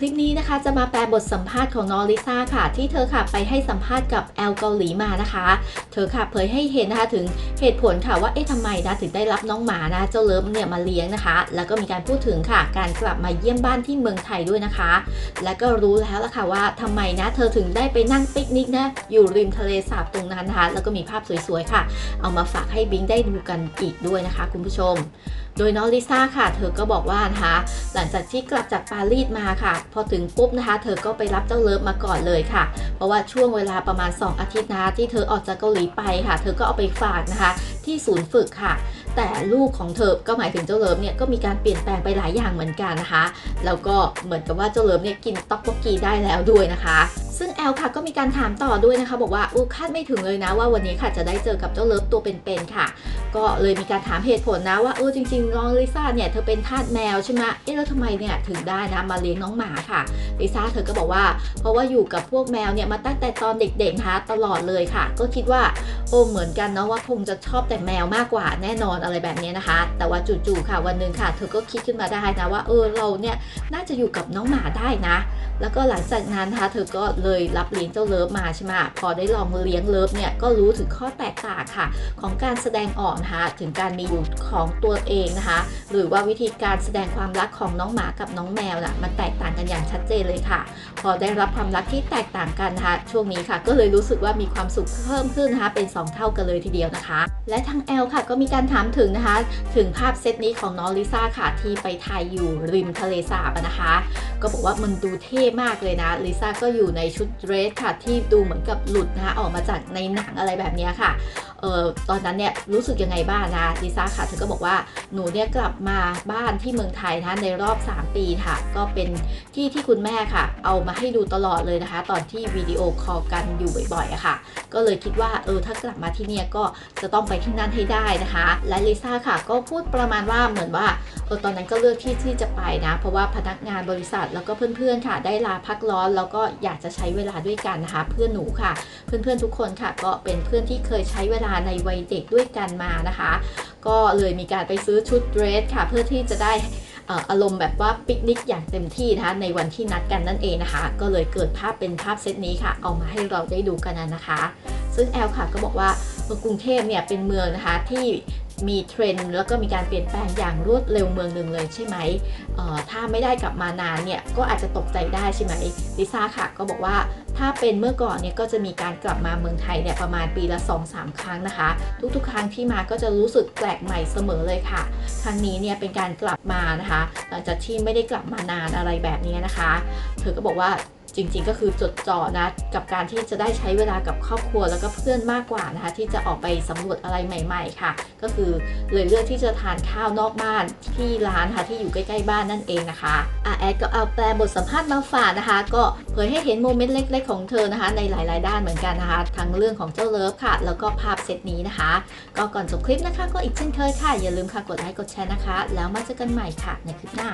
คลิปนี้นะคะจะมาแปลบทสัมภาษณ์ของน้องลิซ่าค่ะ ที่เธอค่ะไปให้สัมภาษณ์กับแอลเกาหลีมานะคะ เธอค่ะเผยให้เห็นนะคะถึงเหตุผลค่ะว่าเอ๊ะทำไมนะถึงได้รับน้องหมานะเจ้าเลิฟเนี่ยมาเลี้ยงนะคะ แล้วก็มีการพูดถึงค่ะ การกลับมาเยี่ยมบ้านที่เมืองไทยด้วยนะคะ และก็รู้แล้วละค่ะว่าทำไมนะเธอถึงได้ไปนั่งปิกนิกนะอยู่ริมทะเลสาบตรงนั้นนะคะ แล้วก็มีภาพสวยๆค่ะ เอามาฝากให้บิงได้ดูกันอีกด้วยนะคะ คุณผู้ชม โดยน้องลิซ่าค่ะ เธอก็บอกว่านะคะหลังจากที่กลับจากปารีสมาค่ะ พอถึงปุ๊บนะคะ เธอก็ไปรับเจ้าเลิฟมาก่อนเลยค่ะ เพราะว่าช่วงเวลาประมาณ 2 อาทิตย์นะคะที่เธอออกจากเกาหลีไปค่ะ เธอก็เอาไปฝากนะคะ ที่ศูนย์ฝึกค่ะ แต่ลูกของเธอก็หมายถึงเจ้าเลิฟเนี่ยก็มีการเปลี่ยนแปลงไปหลายอย่างเหมือนกันนะคะแล้วก็เหมือนกับว่าเจ้าเลิฟเนี่ยกินต๊อกโบกีได้แล้วด้วยนะคะ ซึ่งแอลค่ะก็มีการถามต่อด้วยนะคะ บอกว่าอู้คาดไม่ถึงเลยนะว่าวันนี้ค่ะจะได้เจอกับเจ้าเลิฟตัวเป็นๆค่ะ ก็เลยมีการถามเหตุผลนะว่าเออจริงๆน้องลิซ่าเนี่ยเธอเป็นทาสแมวใช่ไหมเอ๊ะแล้วทำไมเนี่ยถึงได้นะมาเลี้ยงน้องหมาค่ะลิซ่าเธอก็บอกว่า เพราะว่าอยู่กับพวกแมวเนี่ยมาตั้งแต่ตอนเด็กๆนะคะตลอดเลยค่ะ ก็คิดว่าโอ้เหมือนกันเนาะว่าคงจะชอบแต่แมวมากกว่าแน่นอนอะไรแบบนี้นะคะ แต่ว่าจู่ๆค่ะวันหนึ่งค่ะ เธอก็คิดขึ้นมาได้นะว่าเออเราเนี่ยน่าจะอยู่กับน้องหมาได้นะ แล้วก็หลังจากนั้นนะคะเธอก็เลยรับเลี้ยงเจ้าเลิฟมาใช่ไหมพอได้ลองเลี้ยงเลิฟเนี่ยก็รู้ถึงข้อแตกต่างค่ะ ของการแสดงออกนะคะถึงการมีอยู่ของตัวเองนะคะ หรือว่าวิธีการแสดงความรักของน้องหมากับน้องแมวน่ะมันแตกต่างกันอย่างชัดเจนเลยค่ะ พอได้รับความรักที่แตกต่างกันนะคะช่วงนี้ค่ะ ก็เลยรู้สึกว่ามีความสุขเพิ่มขึ้นนะคะ เป็น 2 เท่ากันเลยทีเดียวนะคะ และทางแอลค่ะก็มีการถามถึงนะคะ ถึงภาพเซตนี้ของน้องลิซ่าค่ะที่ไปถ่ายอยู่ริมทะเลสาบนะคะ ก็บอกว่ามันดูเท่มากเลยนะลิซ่าก็อยู่ในชชุดเดรสค่ะ ที่ดูเหมือนกับหลุดนะคะออกมาจากในหนังอะไรแบบนี้ค่ะเอ่อตอนนั้นเนี่ยรู้สึกยังไงบ้างนะลิซ่าค่ะเธอก็บอกว่าหนูเนี่ยกลับมาบ้านที่เมืองไทยนะคะในรอบ 3 ปีค่ะ ก็เป็นที่ที่คุณแม่ค่ะ เอามาให้ดูตลอดเลยนะคะ ตอนที่วิดีโอคอลกันอยู่บ่อยๆอะค่ะ ก็เลยคิดว่าเออถ้ากลับมาที่เนี่ยก็จะต้องไปที่นั่นให้ได้นะคะ และลิซ่าค่ะก็พูดประมาณว่าเหมือนว่าเออตอนนั้นก็เลือกที่ที่จะไปนะ เพราะว่าพนักงานบริษัทแล้วก็เพื่อนๆค่ะ ได้ลาพักร้อนแล้วก็อยากจะใช้เวลาด้วยกันนะคะ เพื่อนหนูค่ะ เพื่อนๆทุกคนค่ะ ก็เป็นเพื่อนที่เคยใช้เวลาในวัยเด็กด้วยกันมานะคะ ก็เลยมีการไปซื้อชุดเดรสค่ะ เพื่อที่จะได้อารมณ์แบบว่าปิกนิกอย่างเต็มที่นะคะในวันที่นัดกันนั่นเองนะคะ ก็เลยเกิดภาพเป็นภาพเซตนี้ค่ะ เอามาให้เราได้ดูกันนะคะ ซึ่งแอลค่ะก็บอกว่าเออกรุงเทพเนี่ยเป็นเมืองนะคะที่ มีเทรนด์แล้วก็มีการเปลี่ยนแปลงอย่างรวดเร็วเมืองหนึ่งเลยใช่ไหมถ้าไม่ได้กลับมานานเนี่ยก็อาจจะตกใจได้ใช่ไหมลิซ่าค่ะก็บอกว่าถ้าเป็นเมื่อก่อนเนี่ยก็จะมีการกลับมาเมืองไทยเนี่ยประมาณปีละ 2-3 ครั้งนะคะ ทุกๆ ครั้งที่มาก็จะรู้สึกแปลกใหม่เสมอเลยค่ะ ครั้งนี้เนี่ยเป็นการกลับมานะคะหลังจากที่ไม่ได้กลับมานานอะไรแบบนี้นะคะ เธอก็บอกว่า จริงๆ ก็คือจดจ่อนะกับการที่จะได้ใช้เวลากับครอบครัวแล้วก็เพื่อนมากกว่านะคะที่จะออกไปสำรวจอะไรใหม่ ๆ ค่ะ ก็คือเลยเลือกที่จะทานข้าวนอกบ้านที่ร้านค่ะที่อยู่ใกล้ๆบ้านนั่นเองนะคะอาแอดก็เอาแปลบทสัมภาษณ์มาฝากนะคะ ก็เผยให้เห็นโมเมนต์เล็ก ๆ ของเธอนะคะ ในหลายๆ ด้านเหมือนกันนะคะทั้งเรื่องของเจ้าเลิฟค่ะ แล้วก็ภาพเซตนี้นะคะ ก็ก่อนจบคลิปนะคะ ก็อีกเช่นเคยค่ะอย่าลืมค่ะกดไลค์กดแชร์นะคะ แล้วมาเจอกันใหม่ค่ะในคลิปหน้า